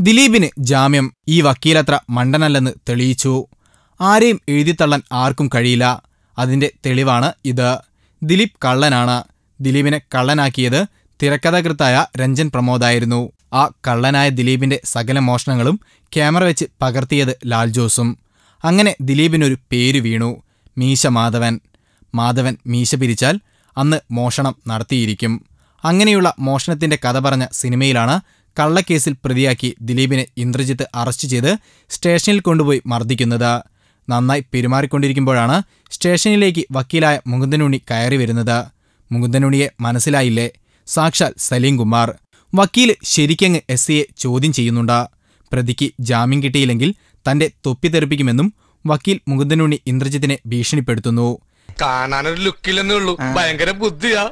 ദിലീപിന് ജാമ്യം. ഈ വക്കീലത്ര മണ്ടനല്ലെന്ന് തെളിയിച്ചു. ആരെയും എഴുതിത്തള്ളാൻ ആർക്കും കഴിയില്ല. അതിന്റെ തെളിവാണ് ഇത്. ദിലീപ് കള്ളനാണ്. ദിലീപിനെ കള്ളനാക്കിയത് തിരക്കഥാകൃത്തായ രഞ്ജൻ പ്രമോദായിരുന്നു. ആ കള്ളനായ ദിലീപിന്റെ സകല മോഷണങ്ങളും ക്യാമറ വെച്ച് പകർത്തിയത് ലാൽ ജോസും. അങ്ങനെ ദിലീപിനൊരു പേര് വീണു. മീശ മാധവൻ. മാധവൻ മീശ പിരിച്ചാൽ അന്ന് മോഷണം നടത്തിയിരിക്കും. അങ്ങനെയുള്ള മോഷണത്തിന്റെ കഥ പറഞ്ഞ സിനിമയിലാണ് കള്ളക്കേസിൽ പ്രതിയാക്കി ദിലീപിനെ ഇന്ദ്രജിത്ത് അറസ്റ്റ് ചെയ്ത് സ്റ്റേഷനിൽ കൊണ്ടുപോയി മർദ്ദിക്കുന്നത്. നന്നായി പെരുമാറിക്കൊണ്ടിരിക്കുമ്പോഴാണ് സ്റ്റേഷനിലേക്ക് വക്കീലായ മുകുന്ദനുണ്ണി കയറി വരുന്നത്. മുകുന്ദനുണ്ണിയെ മനസ്സിലായില്ലേ? സാക്ഷാൽ സലീം കുമാർ. വക്കീൽ ശരിക്കങ്ങ് എസ് സിയെ ചോദ്യം ചെയ്യുന്നുണ്ട്. പ്രതിക്ക് ജാമ്യം കിട്ടിയില്ലെങ്കിൽ തന്റെ തൊപ്പി തെറിപ്പിക്കുമെന്നും വക്കീൽ മുകുന്ദനുണ്ണി ഇന്ദ്രജിത്തിനെ ഭീഷണിപ്പെടുത്തുന്നു. കാണാനൊരു ലുക്കില്ലെന്നേ ഉള്ളൂ. ഭയങ്കര ബുദ്ധിയാ.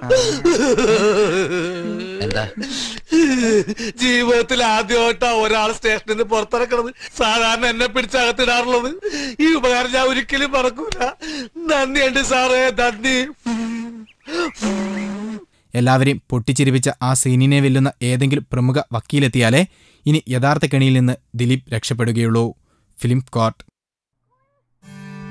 എന്താ? ജീവിതത്തിൽ ആദ്യമായിട്ടാ ഒരാൾ സ്റ്റേഷനിൽ നിന്ന് പുറത്തിറക്കണത്. സാധാരണ എന്നെ പിടിച്ചകത്തിടാറുള്ളത്. ഈ ഉപകാരം ഞാൻ ഒരിക്കലും മറക്കൂല. നന്ദിയുണ്ട് സാറേ നന്ദി. എല്ലാവരെയും പൊട്ടിച്ചിരിപ്പിച്ച ആ സീനിനെ വെല്ലുന്ന ഏതെങ്കിലും പ്രമുഖ വക്കീലെത്തിയാലേ ഇനി യഥാർത്ഥ കെണിയിൽ നിന്ന് ദിലീപ് രക്ഷപ്പെടുകയുള്ളൂ. Film court.